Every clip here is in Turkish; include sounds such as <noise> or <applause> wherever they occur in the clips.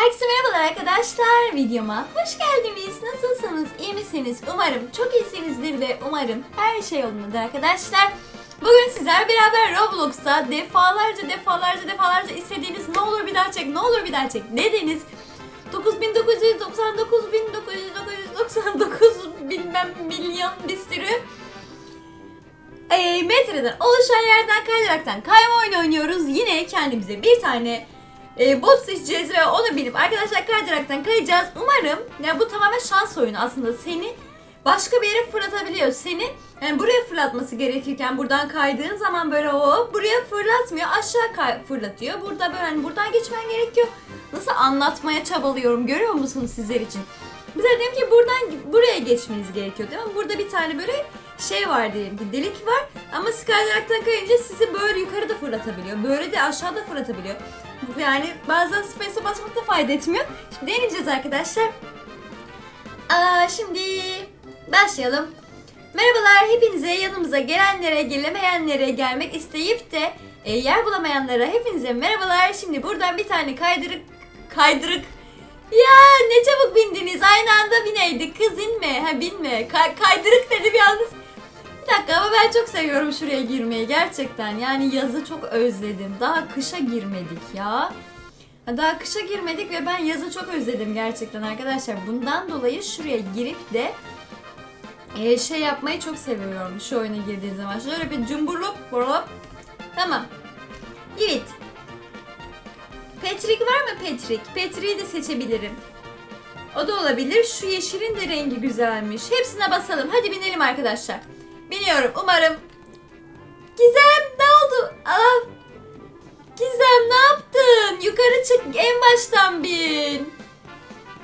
Herkese merhabalar arkadaşlar. Videoma hoş geldiniz. Nasılsınız? İyi misiniz? Umarım çok iyisinizdir ve umarım her şey yolundadır arkadaşlar. Bugün sizler beraber Roblox'ta defalarca defalarca defalarca istediğiniz ne olur bir daha çek, ne olur bir daha çek dediniz. 9999 1999 bilmem milyon bir sürü e, metreden oluşan yerden kaydıraktan kayma oyunu oynuyoruz. Yine kendimize bir tane e, bot seçeceğiz ve onu bilip arkadaşlar kaydıraktan kayacağız. Umarım ya bu tamamen şans oyunu aslında seni başka bir yere fırlatabiliyor. Seni yani buraya fırlatması gerekirken buradan kaydığın zaman böyle o buraya fırlatmıyor aşağı kay- fırlatıyor. Burada böyle hani buradan geçmen gerekiyor. Nasıl anlatmaya çabalıyorum görüyor musunuz sizler için? Mesela diyelim ki buradan buraya geçmeniz gerekiyor değil mi? Burada bir tane böyle şey var diyelim ki delik var ama Skylark'tan kayınca sizi böyle yukarıda fırlatabiliyor. Böyle de aşağıda fırlatabiliyor. Yani bazen space'e basmak da fayda etmiyor. Şimdi deneyeceğiz arkadaşlar. Aa, şimdi başlayalım. Merhabalar hepinize yanımıza gelenlere, gelemeyenlere, gelmek isteyip de e, yer bulamayanlara hepinize merhabalar. Şimdi buradan bir tane kaydırık kaydırık ya ne çabuk bindiniz. Aynı anda bineydik. Kız inme. Ha binme. Kay- kaydırık dedi bir yalnız. Bir dakika ama ben çok seviyorum şuraya girmeyi gerçekten. Yani yazı çok özledim. Daha kışa girmedik ya. Ha, Daha kışa girmedik ve ben yazı çok özledim gerçekten arkadaşlar. Bundan dolayı şuraya girip de e, şey yapmayı çok seviyorum şu oyuna girdiğim zaman. Şöyle bir cumburlop hop. Tamam. Evet. Patrick var mı Patrick? Patrick'i de seçebilirim. O da olabilir. Şu yeşilin de rengi güzelmiş. Hepsine basalım. Hadi binelim arkadaşlar. Biniyorum. Umarım. Gizem ne oldu? Aa, Gizem ne yaptın? Yukarı çık. En baştan bin.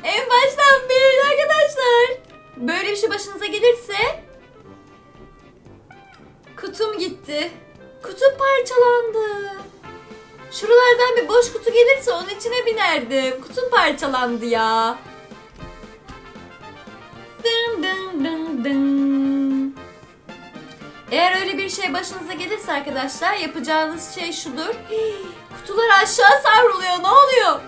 En baştan bin arkadaşlar. Böyle bir şey başınıza gelirse kutum gitti. Kutum parçalandı. Şuralardan bir boş kutu gelirse onun içine binerdim. Kutum parçalandı ya. Dın dın dın dın. Eğer öyle bir şey başınıza gelirse arkadaşlar yapacağınız şey şudur. <gasps> Kutular aşağı savruluyor. Ne oluyor?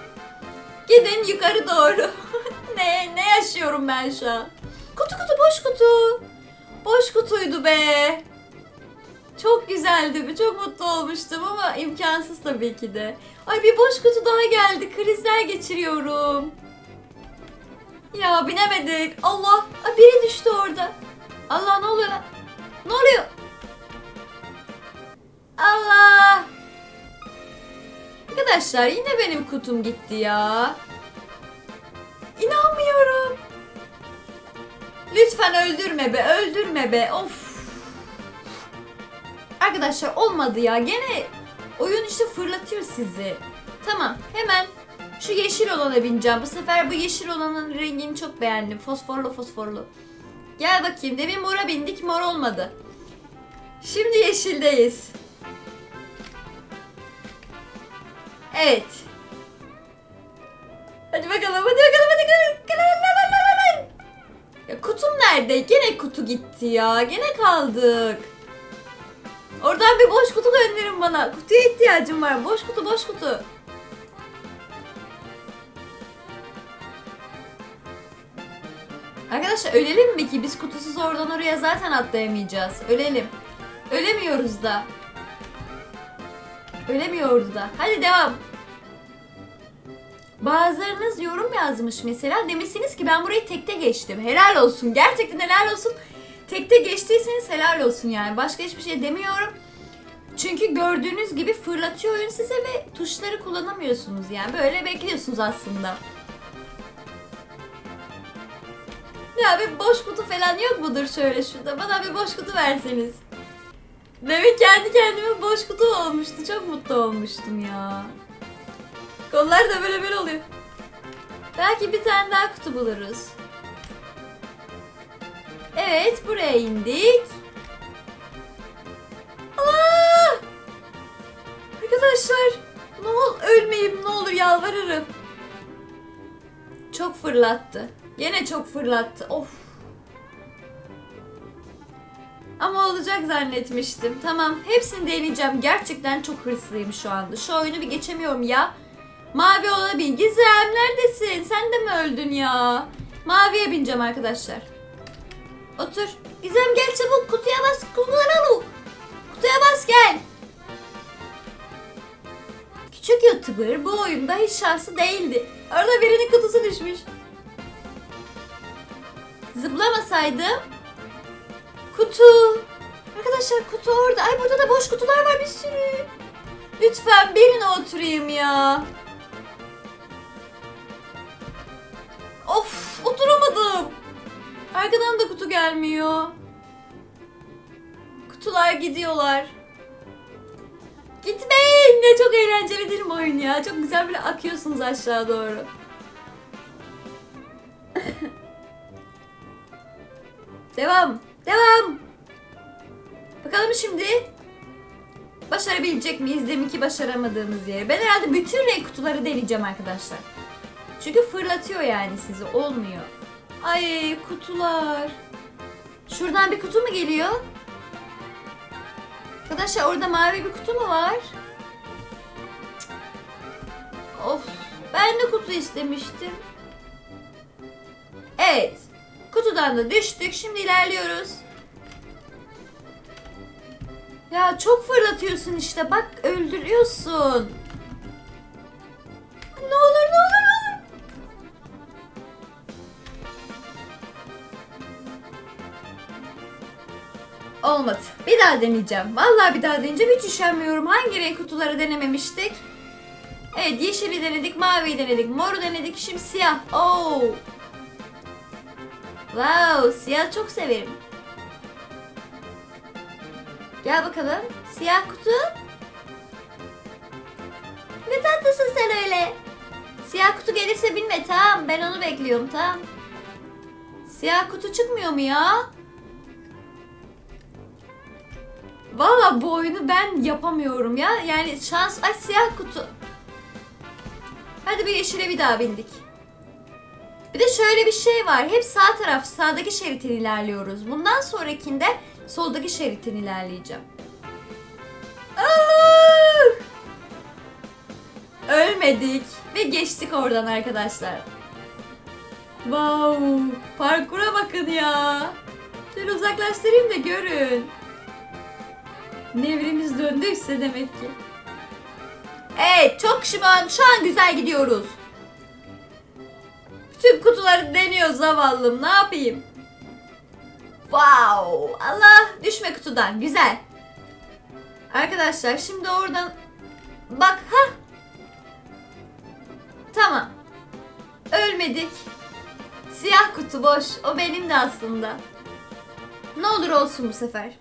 Gidin yukarı doğru. <laughs> ne ne yaşıyorum ben şu an? Kutu kutu boş kutu. Boş kutuydu be. Çok güzeldi. Çok mutlu olmuştum ama imkansız tabii ki de. Ay bir boş kutu daha geldi. Krizler geçiriyorum. Ya binemedik. Allah. Ay biri düştü orada. Allah ne lan? Ne oluyor? Allah. Arkadaşlar yine benim kutum gitti ya. İnanmıyorum. Lütfen öldürme be, öldürme be. Of. Arkadaşlar olmadı ya. Gene oyun işte fırlatıyor sizi. Tamam hemen şu yeşil olana bineceğim. Bu sefer bu yeşil olanın rengini çok beğendim. Fosforlu fosforlu. Gel bakayım. Demin mora bindik mor olmadı. Şimdi yeşildeyiz. Evet. Hadi bakalım hadi bakalım hadi bakalım. Ya kutum nerede? Gene kutu gitti ya. Gene kaldık. Oradan bir boş kutu gönderin bana. Kutuya ihtiyacım var. Boş kutu, boş kutu. Arkadaşlar ölelim mi ki? Biz kutusuz oradan oraya zaten atlayamayacağız. Ölelim. Ölemiyoruz da. Ölemiyoruz da. Hadi devam. Bazılarınız yorum yazmış mesela. Demişsiniz ki ben burayı tekte geçtim. Helal olsun. Gerçekten helal olsun. Tekte geçtiyseniz helal olsun yani. Başka hiçbir şey demiyorum. Çünkü gördüğünüz gibi fırlatıyor oyun size ve tuşları kullanamıyorsunuz yani. Böyle bekliyorsunuz aslında. Ya bir boş kutu falan yok mudur şöyle şurada? Bana bir boş kutu verseniz. Demek kendi kendime boş kutu olmuştu. Çok mutlu olmuştum ya. Kollar da böyle böyle oluyor. Belki bir tane daha kutu buluruz. Evet buraya indik. Allah! Arkadaşlar ne ol ölmeyeyim ne olur yalvarırım. Çok fırlattı. Yine çok fırlattı. Of. Ama olacak zannetmiştim. Tamam hepsini deneyeceğim. Gerçekten çok hırslıyım şu anda. Şu oyunu bir geçemiyorum ya. Mavi olabilir. Gizem neredesin? Sen de mi öldün ya? Maviye bineceğim arkadaşlar. Otur. Gizem gel çabuk kutuya bas. Al. Kutuya bas gel. Küçük YouTuber bu oyunda hiç şanslı değildi. Orada birinin kutusu düşmüş. Zıplamasaydım. Kutu. Arkadaşlar kutu orada. Ay burada da boş kutular var bir sürü. Lütfen birine oturayım ya. Of oturamadım. Arkadan da kutu gelmiyor. Kutular gidiyorlar. Gitmeyin. Ne çok eğlenceli değil mi oyun ya? Çok güzel böyle akıyorsunuz aşağı doğru. <laughs> devam. Devam. Bakalım şimdi başarabilecek miyiz deminki başaramadığımız yeri. Ben herhalde bütün renk kutuları deneyeceğim arkadaşlar. Çünkü fırlatıyor yani sizi. Olmuyor. Ay kutular. Şuradan bir kutu mu geliyor? Arkadaşlar orada mavi bir kutu mu var? Of. Ben de kutu istemiştim. Evet. Kutudan da düştük. Şimdi ilerliyoruz. Ya çok fırlatıyorsun işte. Bak öldürüyorsun. Ne olur ne olur ne olur. Olmadı. Bir daha deneyeceğim. Vallahi bir daha deneyeceğim. Hiç üşenmiyorum. Hangi renk kutuları denememiştik? Evet yeşili denedik, maviyi denedik, moru denedik. Şimdi siyah. Oo. Wow, siyah çok severim. Gel bakalım. Siyah kutu. Ne tatlısın sen öyle. Siyah kutu gelirse binme tamam. Ben onu bekliyorum tamam. Siyah kutu çıkmıyor mu ya? Valla bu oyunu ben yapamıyorum ya. Yani şans... Ay siyah kutu. Hadi bir yeşile bir daha bindik. Bir de şöyle bir şey var. Hep sağ taraf, sağdaki şeritten ilerliyoruz. Bundan sonrakinde soldaki şeritten ilerleyeceğim. Aa! Ölmedik ve geçtik oradan arkadaşlar. Wow, parkura bakın ya. Şöyle uzaklaştırayım da görün. Nevrimiz döndüyse demek ki. Evet, çok şu an, şu an güzel gidiyoruz. Bütün kutuları deniyor zavallım. Ne yapayım? Wow! Allah düşme kutudan. Güzel. Arkadaşlar şimdi oradan bak ha. Tamam. Ölmedik. Siyah kutu boş. O benim de aslında. Ne olur olsun bu sefer.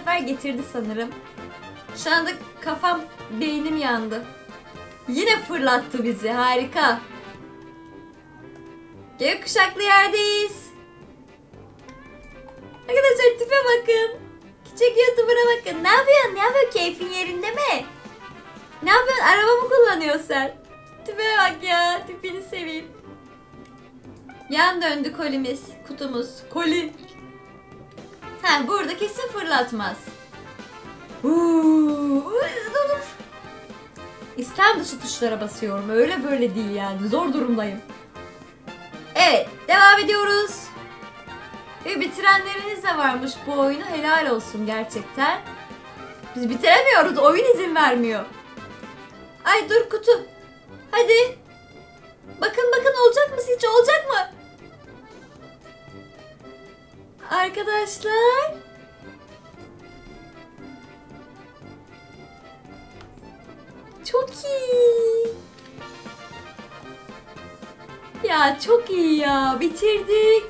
Sefer getirdi sanırım. Şu anda kafam, beynim yandı. Yine fırlattı bizi. Harika. Gökkuşaklı yerdeyiz. Arkadaşlar tipe bakın. Küçük YouTuber'a bakın. Ne yapıyorsun? Ne yapıyorsun? Keyfin yerinde mi? Ne yapıyorsun? Araba mı kullanıyorsun sen? Tipe bak ya. Tipini seveyim. Yan döndü kolimiz, kutumuz. Koli. Ha burada kesin fırlatmaz. Uuu, dur. İstem dışı tuşlara basıyorum. Öyle böyle değil yani. Zor durumdayım. Evet, devam ediyoruz. Ve bitirenleriniz de varmış bu oyunu. Helal olsun gerçekten. Biz bitiremiyoruz. Oyun izin vermiyor. Ay dur kutu. Hadi. Bakın bakın olacak mı sizce? Olacak mı? Arkadaşlar. Çok iyi. Ya çok iyi ya. Bitirdik.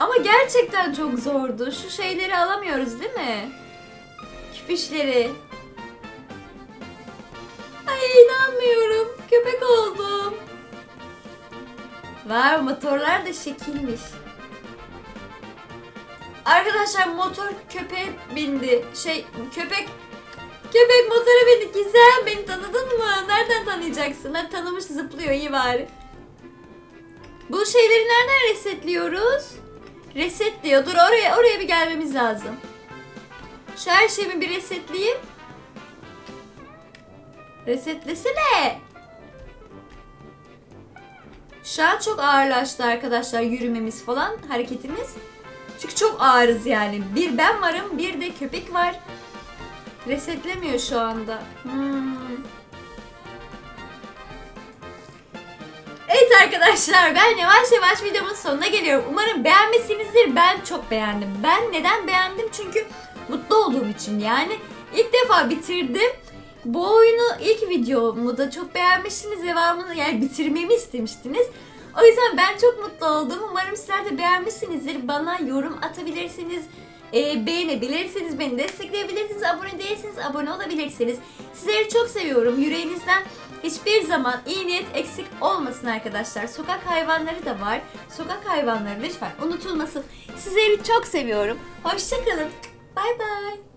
Ama gerçekten çok zordu. Şu şeyleri alamıyoruz değil mi? Küpüşleri. Ay inanmıyorum. Köpek oldum. Var motorlar da şekilmiş. Arkadaşlar motor köpeğe bindi. Şey köpek köpek motora bindi. Gizem beni tanıdın mı? Nereden tanıyacaksın? Ha, tanımış zıplıyor iyi bari. Bu şeyleri nereden resetliyoruz? Reset diyor. Dur oraya oraya bir gelmemiz lazım. Şu her şeyimi bir resetleyeyim. Resetlesene. Şu an çok ağırlaştı arkadaşlar yürümemiz falan hareketimiz. Çünkü çok ağırız yani. Bir ben varım bir de köpek var. Resetlemiyor şu anda. Hmm. Evet arkadaşlar ben yavaş yavaş videomun sonuna geliyorum. Umarım beğenmişsinizdir. Ben çok beğendim. Ben neden beğendim? Çünkü mutlu olduğum için yani. ilk defa bitirdim. Bu oyunu ilk videomu da çok beğenmişsiniz. Devamını yani bitirmemi istemiştiniz. O yüzden ben çok mutlu oldum. Umarım sizler de beğenmişsinizdir. Bana yorum atabilirsiniz. e, beğenebilirsiniz, beni destekleyebilirsiniz, abone değilseniz abone olabilirsiniz. Sizleri çok seviyorum. Yüreğinizden hiçbir zaman iyi niyet eksik olmasın arkadaşlar. Sokak hayvanları da var. Sokak hayvanları lütfen unutulmasın. Sizleri çok seviyorum. Hoşçakalın. Bay bay.